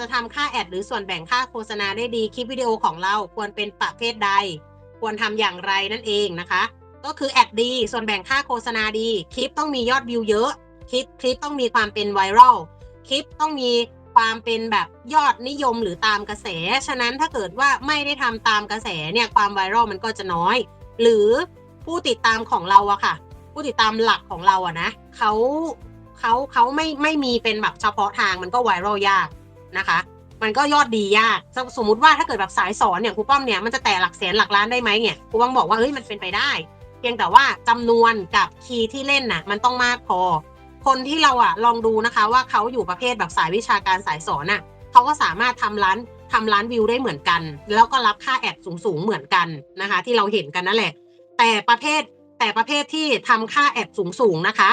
จะทำค่าแอดหรือส่วนแบ่งค่าโฆษณาได้ดีคลิปวิดีโอของเราควรเป็นประเภทใด ควรทำอย่างไรนั่นเองนะคะ ก็คือแอดดี ส่วนแบ่งค่าโฆษณาดี คลิปต้องมียอดวิวเยอะ คลิปคลิปต้องมีความเป็นไวรัลคลิปต้องมีความเป็นแบบยอดนิยมหรือตามกระแส ฉะนั้นถ้าเกิดว่าไม่ได้ทำตามกระแสเนี่ยความไวรัลมันก็จะน้อย หรือผู้ติดตามของเราอะค่ะ ผู้ติดตามหลักของเราอะนะเขาเขาเขาไม่ไม่มีเป็นแบบเฉพาะทางมันก็ไวรัลยาก นะคะ มันก็ยอดดียากสสมมติว่าถ้าเกิดแบบสายสอนเนี่ยครูป้อมเนี่ยมันจะแตะหลักแสนหลักล้านได้ไหมเนี่ยครูป้อมบอกว่าเฮ้ยมันเป็นไปได้ เพียงแต่ว่าจำนวนกับคีย์ที่เล่นน่ะมันต้องมากพอ คนที่เราอะลองดูนะคะว่าเขาอยู่ประเภทแบบสายวิชาการสายสอนน่ะเขาก็สามารถทำร้านทำร้านวิวได้เหมือนกัน แล้วก็รับค่าแอดสูงๆเหมือนกันนะคะ ที่เราเห็นกันนั่นแหละ แต่ประเภทแต่ประเภทที่ทำค่าแอดสูงๆนะคะ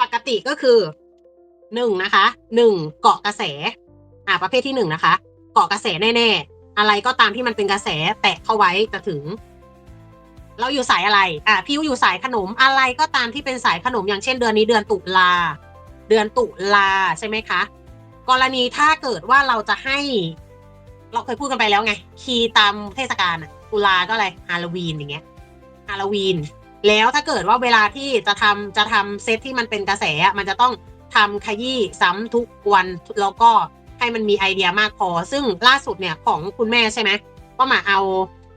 ปกติก็คือ หนึ่งนะคะหนึ่งเกาะกระแส อ่า ประเภทที่หนึ่งนะคะ เกาะกระแสแน่ๆ อะไรก็ตามที่มันเป็นกระแสแตะเข้าไว้จะถึง เราอยู่สายอะไร อ่าพี่อยู่สายขนมอะไรก็ตามที่เป็นสายขนมอย่างเช่นเดือนนี้เดือนตุลา เดือนตุลาใช่ไหมคะ กรณีถ้าเกิดว่าเราจะให้ เราเคยพูดกันไปแล้วไง คีย์ตามเทศกาลอะตุลาก็อะไรฮาโลวีนอย่างเงี้ยฮาโลวีนแล้วถ้าเกิดว่าเวลาที่จะทำจะทำเซตที่มันเป็นกระแสมันจะต้อง ทำขยี้ซ้ำทุกวันแล้วก็ให้มันมีไอเดียมากพอ ซึ่งล่าสุดเนี่ยของคุณแม่ใช่ไหมก็มาเอา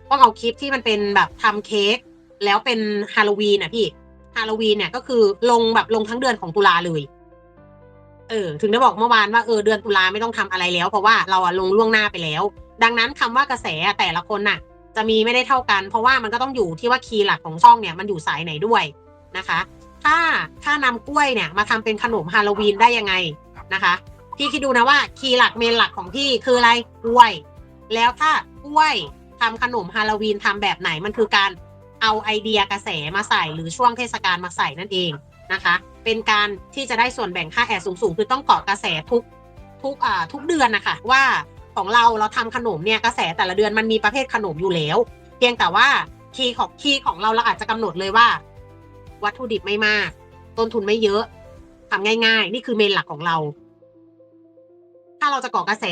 ก็เอาคลิปที่มันเป็นแบบทำเค้กแล้วเป็นฮาโลวีนอะพี่ฮาโลวีนเนี่ยก็คือลงแบบลงทั้งเดือนของตุลาเลยเออถึงได้บอกเมื่อวานว่าเออเดือนตุลาไม่ต้องทำอะไรแล้ว เพราะว่าเราอะลงล่วงหน้าไปแล้ว ดังนั้นคำว่ากระแสแต่ละคนน่ะ จะมีไม่ได้เท่ากัน เพราะว่ามันก็ต้องอยู่ที่ว่าคีย์หลักของช่องเนี่ยมันอยู่สายไหนด้วยนะคะ ถ้าถ้านำกล้วยเนี่ย มาทำเป็นขนมฮาโลวีนได้ยังไงนะคะ พี่คิดดูนะว่าคีย์หลักเมนหลักของพี่คืออะไรกล้วย แล้วถ้ากล้วยทำขนมฮาโลวีนทำแบบไหนมันคือการเอาไอเดียกระแสมาใส่หรือช่วงเทศกาลมาใส่นั่นเองนะคะ เป็นการที่จะได้ส่วนแบ่งค่าแอดสูงๆ คือต้องเกาะกระแสทุกทุกอ่าทุกเดือนนะคะว่าของเราเราทำขนมเนี่ยกระแสแต่ละเดือนมันมีประเภทขนมอยู่แล้ว เพียงแต่ว่าคีย์ของคีย์ของเราเราอาจจะกำหนดเลยว่า วัตถุดิบไม่มาก ต้นทุนไม่เยอะทำง่าย ๆ นี่คือเมนหลักของเรา ถ้าเราจะก่อกระแส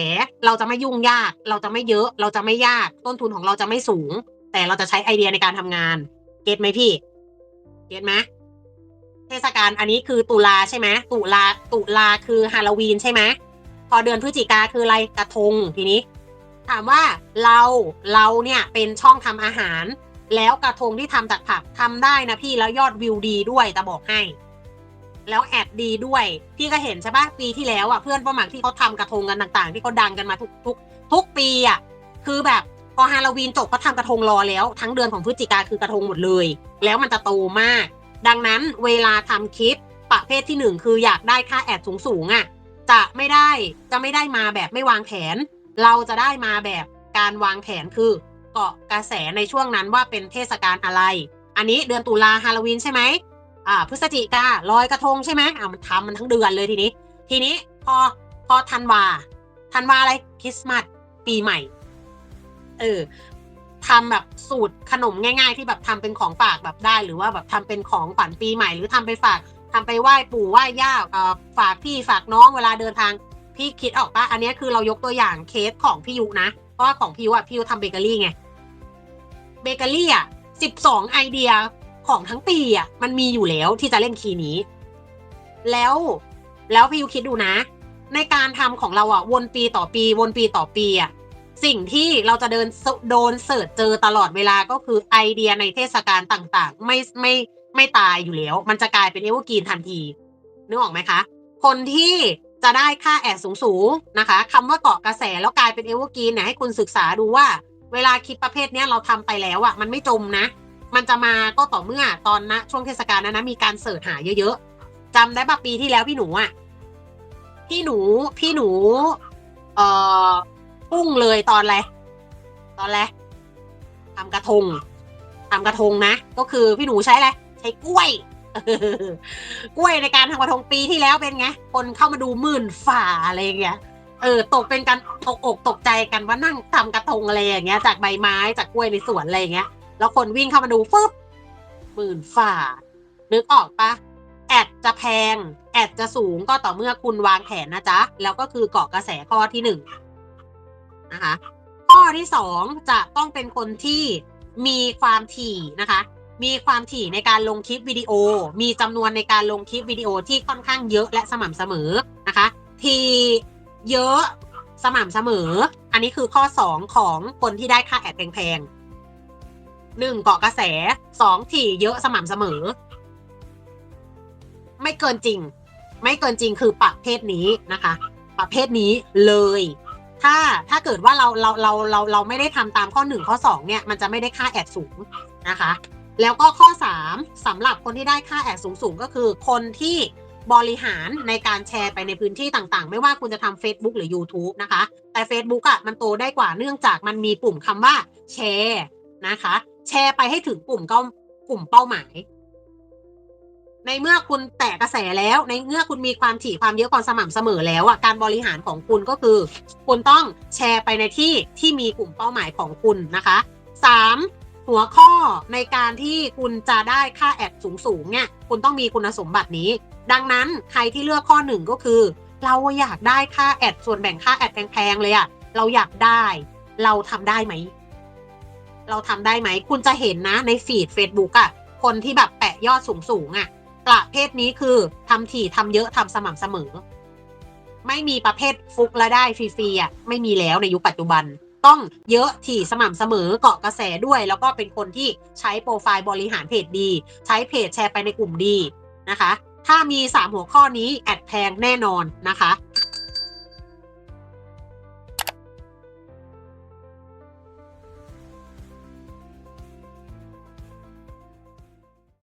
เราจะไม่ยุ่งยาก เราจะไม่เยอะ เราจะไม่ยาก ต้นทุนของเราจะไม่สูง แต่เราจะใช้ไอเดียในการทำงาน เก็ตไหมพี่ เก็ตไหมเทศกาลอันนี้คือตุลาใช่ไหมตุลาตุลาคือฮาโลวีนใช่ไหมพอเดือนพฤศจิกาคืออะไรกระทงทีนี้ ถามว่าเราเราเนี่ยเป็นช่องทำอาหาร แล้วกระทงที่ทำจากผักทำได้นะพี่แล้วยอดวิวดีด้วยแต่บอกให้ แล้วแอดดีด้วย พี่ก็เห็นใช่ปะปีที่แล้วอะเพื่อนป้าหมักที่เขาทำกระทงกันต่าง ๆ ที่เขาดังกันมาทุกทุกทุกปีอะคือแบบพอฮาโลวีนจบเขาทำกระทงรอแล้ว ทั้งเดือนของพฤศจิกาคือกระทงหมดเลย แล้วมันจะโตมาก ดังนั้นเวลาทำคลิปประเภทที่หนึ่งคืออยากได้ค่าแอดสูงๆอะจะไม่ได้จะไม่ได้มาแบบไม่วางแผน เราจะได้มาแบบการวางแผนคือ เกาะกระแสในช่วงนั้นว่าเป็นเทศกาลอะไร อันนี้เดือนตุลาฮาโลวีนใช่ไหมอ่าพฤศจิกาลอยกระทงใช่ไหมอ่ามันทำมันทั้งเดือนเลยทีนี้ ทีนี้พอพอธันวาธันวาอะไรคริสต์มาสปีใหม่ เออทำแบบสูตรขนมง่าย ๆ ที่แบบทำเป็นของฝากแบบได้ หรือว่าแบบทำเป็นของขวัญปีใหม่ หรือทำไปฝากทำไปไหว้ปู่ไหว้ย่าเอ่อฝากพี่ฝากน้องเวลาเดินทางพี่คิดออกปะอันนี้คือเรายกตัวอย่างเคสของพี่ยุนะเพราะว่าของพี่ยุอะพี่ยุทำเบเกอรี่ไง เบเกอรี่อะสิบสองไอเดียของทั้งปีอะมันมีอยู่แล้วที่จะเล่นคีย์นี้ แล้วแล้วพี่ยุคิดดูนะ ในการทำของเราอะวนปีต่อปี วนปีต่อปีอะสิ่งที่เราจะเดินโดนเสิร์ชเจอตลอดเวลาก็คือไอเดียในเทศกาลต่างๆ ไม่ไม่ไม่ตายอยู่แล้ว มันจะกลายเป็นเอเวอร์กรีนทันทีนึกออกไหมคะ คนที่จะได้ค่าแอดสูงๆนะคะคำว่าเกาะกระแสแล้วกลายเป็นเอเวอร์กรีนเนี่ยให้คุณศึกษาดูว่า เวลาคลิปประเภทเนี้ยเราทำไปแล้วอะมันไม่จมนะ มันจะมาก็ต่อเมื่อตอนนะช่วงเทศกาลนั้นนะมีการเสิร์ชหาเยอะๆจำได้ปะปีที่แล้วพี่หนูอะพี่หนูพี่หนู เอ่อพุ่งเลยตอนอะไรตอนอะไรทำกระทงทำกระทงนะ ก็คือพี่หนูใช้อะไรใช้กล้วยกล้วยในการทำกระทงปีที่แล้วเป็นไง คนเข้ามาดูหมื่นฝ่าอะไรอย่างเงี้ย เออตกเป็นการตกอกตกใจกันว่านั่งทำกระทงอะไรอย่างเงี้ย จากใบไม้จากกล้วยในสวนอะไรอย่างเงี้ย แล้วคนวิ่งเข้ามาดูฟึบหมื่นฝ่านึกออกปะแอดจะแพง แอดจะสูงก็ต่อเมื่อคุณวางแผนนะจ๊ะ แล้วก็คือเกาะกระแสข้อที่หนึ่งนะคะ ข้อที่สองจะต้องเป็นคนที่มีความถี่นะคะ มีความถี่ในการลงคลิปวิดีโอ มีจำนวนในการลงคลิปวิดีโอที่ค่อนข้างเยอะและสม่ำเสมอนะคะ ที เยอะสม่ำเสมอ อันนี้คือข้อสองของคนที่ได้ค่าแอดแพงๆหนึ่งเกาะกระแสสองถี่เยอะสม่ำเสมอ ไม่เกินจริง ไม่เกินจริงคือประเภทนี้นะคะ ประเภทนี้เลย ถ้าถ้าเกิดว่าเราเราเราเราเราไม่ได้ทำตามข้อหนึ่งข้อสองเนี่ย มันจะไม่ได้ค่าแอดสูงนะคะ แล้วก็ข้อ 3สำหรับคนที่ได้ค่าแอดสูงๆก็คือคนที่ บริหารในการแชร์ไปในพื้นที่ต่างๆ ไม่ว่าคุณจะทำ Facebook หรือ YouTube นะคะ แต่ Facebook อะ่ะมันโตได้กว่าเนื่องจากมันมีปุ่มคำว่าแชร์นะคะ แชร์ไปให้ถึงกลุ่มก็กลุ่มเป้าหมาย ในเมื่อคุณแตะกระแสแล้ว ในเมื่อคุณมีความถี่ความเยอะความสม่ำเสมอแล้วอะการบริหารของคุณก็คือ คุณต้องแชร์ไปในที่ที่มีกลุ่มเป้าหมายของคุณนะคะสามหัวข้อในการที่คุณจะได้ค่าแอดสูงๆเนี่ย คุณต้องมีคุณสมบัตินี้ ดังนั้นใครที่เลือกข้อหนึ่งก็คือ เราอยากได้ค่าแอดส่วนแบ่งค่าแอดแพงๆเลยอะเราอยากได้ เราทำได้ไหม เราทำได้ไหม คุณจะเห็นนะในฟีด Facebook อะคนที่แบบแปะยอดสูงๆอะประเภทนี้คือทำถี่ทำเยอะทำสม่ำเสมอ ไม่มีประเภทฟุกและได้ฟรีๆอะไม่มีแล้วในยุคปัจจุบัน ต้องเยอะถี่สม่ำเสมอเกาะกระแสด้วย แล้วก็เป็นคนที่ใช้โปรไฟล์บริหารเพจดี ใช้เพจแชร์ไปในกลุ่มดีนะคะ ถ้ามี 3 หัวข้อนี้แอดแพงแน่นอนนะคะ